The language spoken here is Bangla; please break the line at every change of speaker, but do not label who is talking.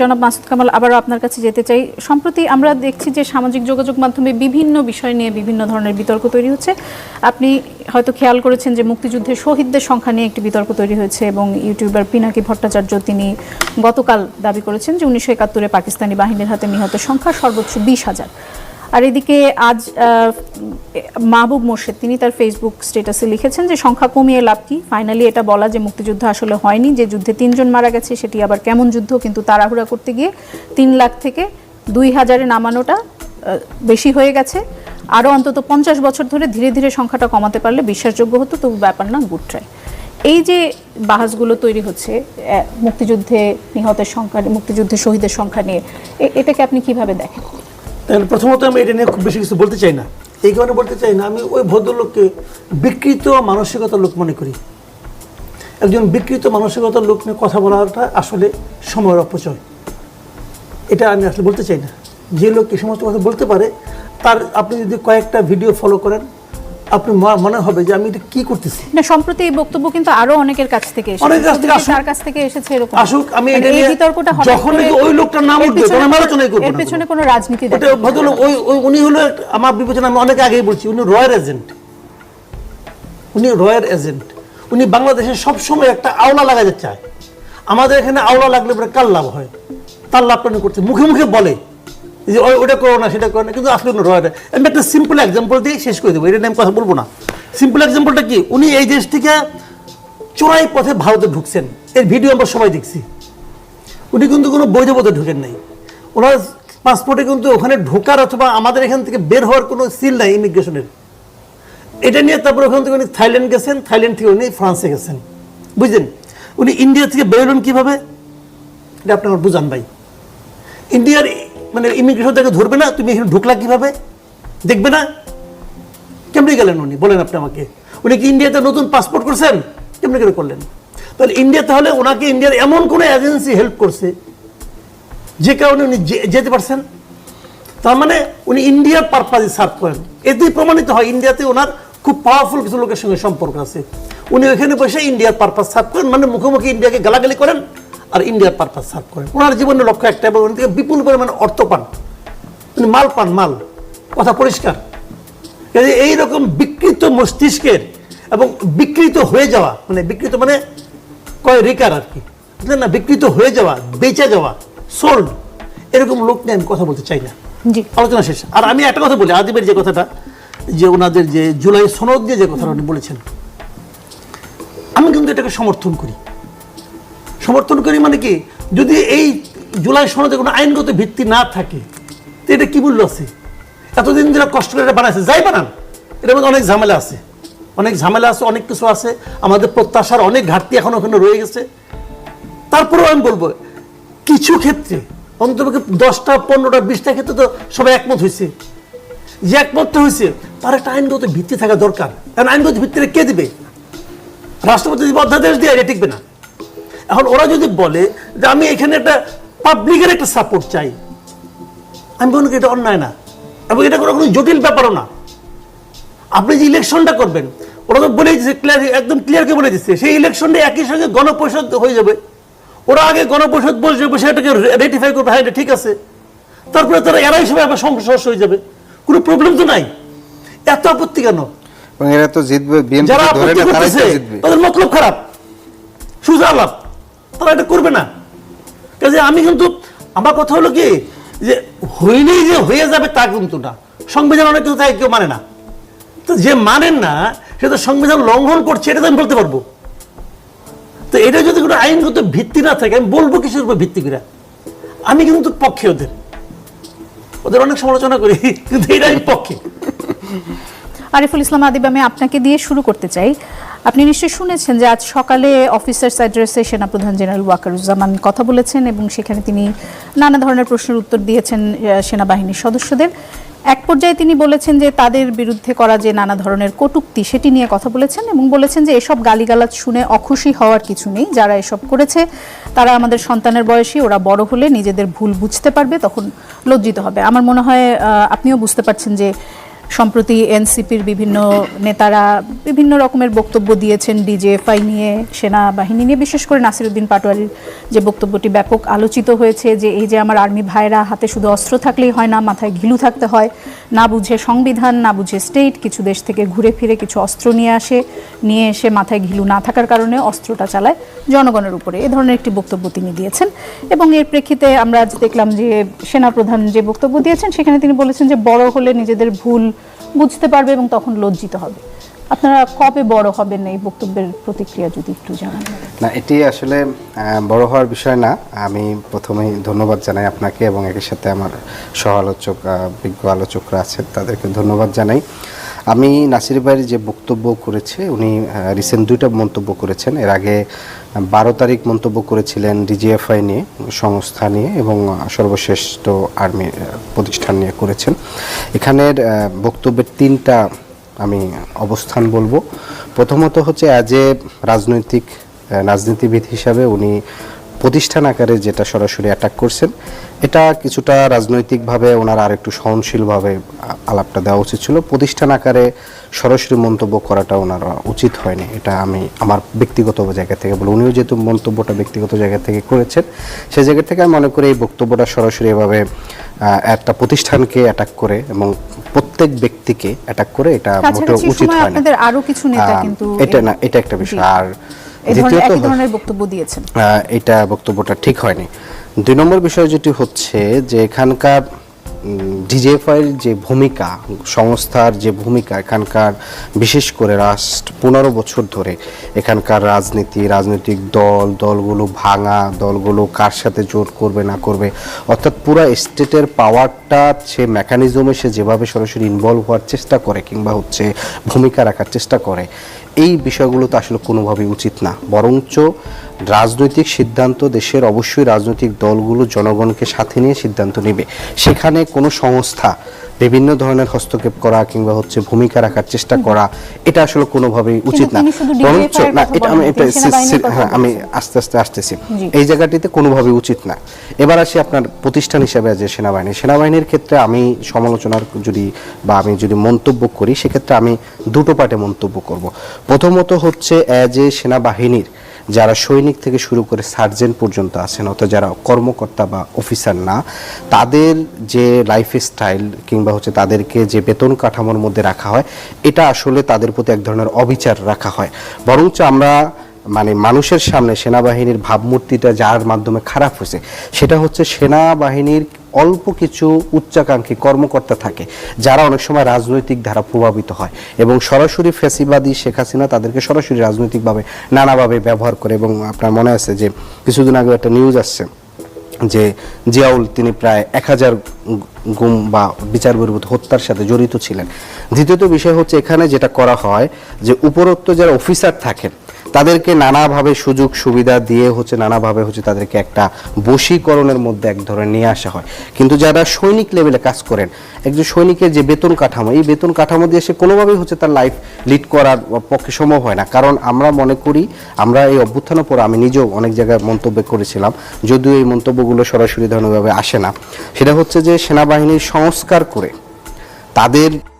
জনাব মাসুদ কামাল, আবারও আপনার কাছে যেতে চাই। সম্প্রতি আমরা দেখছি যে সামাজিক যোগাযোগ মাধ্যমে বিভিন্ন বিষয় নিয়ে বিভিন্ন ধরনের বিতর্ক তৈরি হচ্ছে। আপনি হয়তো খেয়াল করেছেন যে মুক্তিযুদ্ধের শহীদদের সংখ্যা নিয়ে একটি বিতর্ক তৈরি হয়েছে এবং ইউটিউবার পিনাকি ভট্টাচার্য তিনি গতকাল দাবি করেছেন যে উনিশশো একাত্তরে পাকিস্তানি বাহিনীর হাতে নিহত সংখ্যা সর্বোচ্চ বিশ হাজার। আর এদিকে আজ মাহবুব মোর্শেদ, তিনি তার ফেসবুক স্ট্যাটাসে লিখেছেন যে সংখ্যা কমিয়ে লাভ কি? ফাইনালি এটা বলা যে মুক্তিযুদ্ধ আসলে হয়নি, যে যুদ্ধে তিনজন মারা গেছে, সেটি আবার কেমন যুদ্ধ? কিন্তু তাড়াহুড়া করতে গিয়ে তিন লাখ থেকে দুই হাজারে নামানোটা বেশি হয়ে গেছে। আরও অন্তত পঞ্চাশ বছর ধরে ধীরে ধীরে সংখ্যাটা কমাতে পারলে বিশ্বাসযোগ্য হতো, তবু ব্যাপার না, গুড ট্রাই এই যে বাহাসগুলো তৈরি হচ্ছে মুক্তিযুদ্ধে নিহতের সংখ্যা, মুক্তিযুদ্ধে শহীদের সংখ্যা নিয়ে এটাকে আপনি কীভাবে দেখেন?
তাহলে প্রথমত আমি এটা নিয়ে খুব বেশি কিছু বলতে চাই না। এই কারণে বলতে চাই না, আমি ওই ভদ্রলোককে বিকৃত মানসিকতার লোক মনে করি। একজন বিকৃত মানসিকতার লোক নিয়ে কথা বলাটা আসলে সময়ের অপচয়। এটা আমি আসলে বলতে চাই না। যে লোক এই সমস্ত কথা বলতে পারে, তার আপনি যদি কয়েকটা ভিডিও ফলো করেন আপনি ম- মনে হবে যে আমি এটা কি করতেছি?
না সম্প্রতি এই বক্তব্য কিন্তু আরও অনেকের কাছ থেকে এসেছে।
অনেকের কাছ থেকে আসুক।
তার কাছ থেকে এসেছে এরকম।
আসুক, আমি
মানে
এটা নিয়ে
বিতর্কটা হঠাৎ
যখন ওই লোকটার নাম উঠবে, তখন আমি আলোচনাই করব
এর পেছনে কোনো রাজনীতি
ওটা ভদ্রলোক ওই- উনি হলো আমার বিবেচনা আমি অনেক আগেই বলছি উনি রয়্যাল এজেন্ট। উনি রয়্যাল এজেন্ট। উনি বাংলাদেশে সবসময় একটা আওলা লাগাতে চায়। আমাদের এখানে আওলা লাগলে পরে কার লাভ হয়? তার লাভটা উনি করছে? মুখে মুখে বলে। যে ওটা করো না, সেটা করো না, কিন্তু আসলে রয়্যাল আমি একটা সিম্পল এক্সাম্পল দিয়ে শেষ করে দেবো এটা নিয়ে আমি কথা বলব না। সিম্পল এক্সাম্পলটা কি? উনি এই দেশ থেকে চোরাই পথে ভারতে ঢুকছেন। এর ভিডিও আমরা সবাই দেখছি। উনি কিন্তু কোনো বৈধ পথে ঢুকেন নাই। ওনার পাসপোর্টে কিন্তু ওখানে ঢোকার অথবা আমাদের এখান থেকে বের হওয়ার কোনো সিল নাই ইমিগ্রেশনের এটা নিয়ে তারপর ওখান থেকে উনি থাইল্যান্ড গেছেন, থাইল্যান্ড থেকে উনি ফ্রান্সে গেছেন। বুঝলেন? উনি ইন্ডিয়া থেকে বেরোলেন কীভাবে? এটা আপনি আমার বুঝান ভাই। ইন্ডিয়ার মানে ইমিগ্রেশন থেকে ধরবে না? তুমি এখানে ঢুকলা কীভাবে? দেখবে না? কেমনি গেলেন উনি? বলেন আপনি আমাকে। উনি কি ইন্ডিয়াতে নতুন পাসপোর্ট করছেন? কেমনি করে করলেন? তাহলে ইন্ডিয়া তাহলে ওনাকে ইন্ডিয়ার এমন কোনো এজেন্সি হেল্প করছে, যে কারণে উনি যেতে পারছেন? তার মানে উনি ইন্ডিয়ার পারপাজে সার্ভ করেন। এতেই প্রমাণিত হয়। ইন্ডিয়াতে ওনার খুব পাওয়ারফুল কিছু লোকের সঙ্গে সম্পর্ক আছে। উনি ওইখানে বসে ইন্ডিয়ার পারপাস সার্ভ করেন। মানে মুখোমুখি ইন্ডিয়াকে গালাগালি করেন। আর ইন্ডিয়ার পারপাস সার্ভ করেন ওনার জীবনের লক্ষ্য একটা এবং উনি থেকে বিপুল পরিমাণে অর্থ পান। উনি মাল পান মাল। কথা পরিষ্কার। এইরকম বিকৃত মস্তিষ্কের এবং বিকৃত হয়ে যাওয়া মানে বিকৃত মানে কয় রেকার আর কি। না? বিকৃত হয়ে যাওয়া বেঁচে যাওয়া সোল্ড এরকম লোক নিয়ে আমি কথা বলতে চাই না।
জি।
আলোচনা শেষ। আর আমি একটা কথা বলি আদিবের যে কথাটা যে ওনাদের যে জুলাই সনদ দিয়ে যে কথাটা উনি বলেছেন আমি কিন্তু এটাকে সমর্থন করি। সমর্থন করি মানে কি? যদি এই জুলাই সনদে কোনো আইনগত ভিত্তি না থাকে, তো এটা কি মূল্য আছে? এতদিন যারা কষ্ট করে এটা বানাইছে, যাই বানান। এটার মধ্যে অনেক ঝামেলা আছে। অনেক ঝামেলা আছে, অনেক কিছু আছে। আমাদের প্রত্যাশার অনেক ঘাটতি এখন ওখানে রয়ে গেছে। তারপরেও আমি বলব, কিছু ক্ষেত্রে, অন্ততপক্ষে দশটা, পনেরোটা, বিশটা ক্ষেত্রে তো সবাই একমত হয়েছে। যে একমতটা হয়েছে, তার একটা আইনগত ভিত্তি থাকা দরকার। কারণ আইনগত ভিত্তিটা কে দিবে? রাষ্ট্রপতি যদি অধ্যাদেশ দিয়ে এটা টিকবে না। এখন ওরা যদি বলে যে আমি এখানে একটা পাবলিকের একটা সাপোর্ট চাই আমি বলব এটা অন্যায় না এবং এটা কোনো কোনো জটিল ব্যাপারও না। আপনি যে ইলেকশনটা করবেন ওরা তো বলে দিচ্ছে ক্লিয়ার একদম ক্লিয়ারকে বলে দিচ্ছে সেই ইলেকশনটা একই সঙ্গে গণপরিষদ হয়ে যাবে। ওরা আগে গণপরিষদ বসে বসে এটাকে রেটিফাই করবে হ্যাঁ এটা ঠিক আছে। তারপরে তারা এরাই সবাই আবার সংঘর্ষ হয়ে যাবে। কোনো প্রবলেম তো নাই। এত আপত্তি কেন?
এরা তো জিতবে
যারা আপত্তি করতেছে তাদের মতলব খারাপ। সুজা আলাপ। তারা এটা করবে না। কাজে আমি কিন্তু, আমার কথা হলো কি, যে হইলেই যে হয়ে যাবে তা কিন্তু না। সংবিধান অনেক কিছু থাকে কেউ মানে না। তো যে মানেন না, সে তো সংবিধান লঙ্ঘন করছে, এটা তো আমি বলতে পারব। তো এটা যদি কোনো আইনগত ভিত্তি না থাকে, আমি বলব কিসের উপর ভিত্তি করে? আমি কিন্তু পক্ষে ওদের। ওদের অনেক সমালোচনা করি, কিন্তু এটা আমি পক্ষে।
আরিফুল ইসলাম আদিব আমি আপনাকে দিয়ে শুরু করতে চাই। আপনি নিশ্চয়ই শুনেছেন যে আজ সকালে অফিসার্স অ্যাড্রেসে সেনাপ্রধান জেনারেল ওয়াকারুজ্জামান কথা বলেছেন এবং সেখানে তিনি নানা ধরনের প্রশ্নের উত্তর দিয়েছেন সেনাবাহিনীর সদস্যদের। এক পর্যায়ে তিনি বলেছেন যে তাদের বিরুদ্ধে করা যে নানা ধরনের কটূক্তি, সেটি নিয়ে কথা বলেছেন এবং বলেছেন যে এসব গালিগালাজ শুনে অখুশি হওয়ার কিছু নেই। যারা এসব করেছে, তারা আমাদের সন্তানের বয়সী, ওরা বড় হলে নিজেদের ভুল বুঝতে পারবে, তখন লজ্জিত হবে। আমার মনে হয় আপনিও বুঝতে পারছেন যে সম্প্রতি এনসিপির বিভিন্ন নেতারা বিভিন্ন রকমের বক্তব্য দিয়েছেন ডিজেএফআই নিয়ে, সেনাবাহিনী নিয়ে, বিশেষ করে নাসিরুদ্দিন পাটোয়ারির যে বক্তব্যটি ব্যাপক আলোচিত হয়েছে যে এই যে আমার আর্মি ভাইরা হাতে শুধু অস্ত্র থাকলেই হয় না, মাথায় ঘিলু থাকতে হয়, না বুঝে সংবিধান, না বুঝে স্টেট, কিছু দেশ থেকে ঘুরে ফিরে কিছু অস্ত্র নিয়ে আসে, নিয়ে এসে মাথায় ঘিলু না থাকার কারণে অস্ত্রটা চালায় জনগণের উপরে। এ ধরনের একটি বক্তব্য তিনি দিয়েছেন। এবং এর প্রেক্ষিতে আমরা আজ দেখলাম যে সেনাপ্রধান যে বক্তব্য দিয়েছেন, সেখানে তিনি বলেছেন যে বড় হলে নিজেদের ভুল বুঝতে পারবে এবং তখন লজ্জিত হবে। আপনারা কবে বড় হবেন এই বক্তব্যের প্রতিক্রিয়া যদি একটু জানান?
না, এটি আসলে বড় হওয়ার বিষয় না। আমি প্রথমেই ধন্যবাদ জানাই আপনাকে এবং একই সাথে আমার সহ আলোচক বিজ্ঞ আলোচকরা আছেন, তাদেরকে ধন্যবাদ জানাই। আমি নাসির ভাইয়ের যে বক্তব্য করেছে, উনি রিসেন্ট দুইটা মন্তব্য করেছেন। এর আগে বারো তারিখ মন্তব্য করেছিলেন ডিজিএফআই নিয়ে, সংস্থা নিয়ে এবং সর্বশ্রেষ্ঠ আর্মি প্রতিষ্ঠান নিয়ে করেছেন। এখানের বক্তব্যের তিনটা আমি অবস্থান বলব। প্রথমত হচ্ছে অ্যাজ এ রাজনৈতিক রাজনীতিবিদ হিসাবে উনি প্রতিষ্ঠান আকারে যেটা সরাসরি অ্যাটাক করছেন এটা কিছুটা রাজনৈতিকভাবে ওনার আর একটু সহনশীলভাবে আলাপটা দেওয়া উচিত ছিল। প্রতিষ্ঠান আকারে সরাসরি মন্তব্য করাটা ওনার উচিত হয়নি। এটা আমি আমার ব্যক্তিগত জায়গা থেকে বলি। উনিও যেহেতু মন্তব্যটা ব্যক্তিগত জায়গা থেকে করেছেন সেই জায়গা থেকে আমি মনে করি এই বক্তব্যটা সরাসরি এভাবে একটা প্রতিষ্ঠানকে অ্যাটাক করে এবং প্রত্যেক ব্যক্তিকে অ্যাটাক করে এটা মোটেও উচিত হয় না। এটা না এটা একটা বিষয়। আর
একই ধরনের বক্তব্য দিয়েছেন।
এটা বক্তব্যটা ঠিক হয়নি। দুই নম্বর বিষয় যেটি হচ্ছে যে এখানকার যে ভূমিকা সংস্থার যে ভূমিকা এখানকার বিশেষ করে রাষ্ট্র পনেরো বছর ধরে এখানকার রাজনীতি রাজনৈতিক দল দলগুলো ভাঙা দলগুলো কার সাথে জোট করবে না করবে অর্থাৎ পুরো স্টেটের পাওয়ারটা সে মেকানিজমে সে যেভাবে সরাসরি ইনভলভ হওয়ার চেষ্টা করে কিংবা হচ্ছে ভূমিকা রাখার চেষ্টা করে এই বিষয়গুলো তো আসলে কোনোভাবেই উচিত না। বরঞ্চ রাজনৈতিক সিদ্ধান্ত দেশের অবশ্যই রাজনৈতিক দলগুলো জনগণকে সাথে নিয়ে সিদ্ধান্ত নেবে। সেখানে কোনো সংস্থা বিভিন্ন ধরনের হস্তক্ষেপ করা কিংবা হচ্ছে ভূমিকা রাখার চেষ্টা করা এটা আসলে কোনোভাবেই উচিত না। বরঞ্চ না এটা আমি এটা হ্যাঁ আমি আস্তে আস্তে আসতেছি। এই জায়গাটিতে কোনোভাবে উচিত না। এবার আসি আপনার প্রতিষ্ঠান হিসাবে যে সেনাবাহিনী। সেনাবাহিনীর ক্ষেত্রে আমি সমালোচনার যদি বা আমি যদি মন্তব্য করি সেক্ষেত্রে আমি দুটো পার্টে মন্তব্য করব। প্রথমত হচ্ছে অ্যাজ এ সেনাবাহিনীর যারা সৈনিক থেকে শুরু করে সার্জেন্ট পর্যন্ত আছেন, অর্থাৎ যারা কর্মকর্তা বা অফিসার না, তাদের যে লাইফ স্টাইল কিংবা হচ্ছে তাদেরকে যে বেতন কাঠামোর মধ্যে রাখা হয়, এটা আসলে তাদের প্রতি এক ধরনের অবিচার রাখা হয়। বরঞ্চ আমরা মানে মানুষের সামনে সেনাবাহিনীর ভাবমূর্তিটা যার মাধ্যমে খারাপ হয়েছে, সেটা হচ্ছে সেনাবাহিনীর অল্প কিছু উচ্চাকাঙ্ক্ষী কর্মকর্তা থাকে, যারা অনেক সময় রাজনৈতিক ধারা প্রভাবিত হয় এবং সরাসরি ফ্যাসিবাদী শেখ হাসিনা তাদেরকে সরাসরি রাজনৈতিকভাবে নানাভাবে ব্যবহার করে এবং আপনার মনে আছে যে কিছুদিন আগে একটা নিউজ আসছে যে জিয়াউল তিনি প্রায় এক হাজার গুম বা বিচার বহির্ভূত হত্যার সাথে জড়িত ছিলেন। দ্বিতীয়ত বিষয় হচ্ছে এখানে যেটা করা হয় যে উপরোক্ত যারা অফিসার থাকেন তাদেরকে নানাভাবে সুযোগ সুবিধা দিয়ে হচ্ছে নানাভাবে হচ্ছে তাদেরকে একটা বশীকরণের মধ্যে এক ধরনের নিয়ে আসা হয়। কিন্তু যারা সৈনিক লেভেলে কাজ করেন, একজন সৈনিকের যে বেতন কাঠামো, এই বেতন কাঠামো দিয়ে সে কোনোভাবেই হচ্ছে তার লাইফ লিড করার পক্ষে সম্ভব হয় না। কারণ আমরা মনে করি, আমরা এই অভ্যুত্থানের পর আমি নিজেও অনেক জায়গায় মন্তব্য করেছিলাম, যদিও এই মন্তব্যগুলো সরাসরি ধরনেরভাবে আসে না। সেটা হচ্ছে যে সেনাবাহিনীর সংস্কার করে তাদের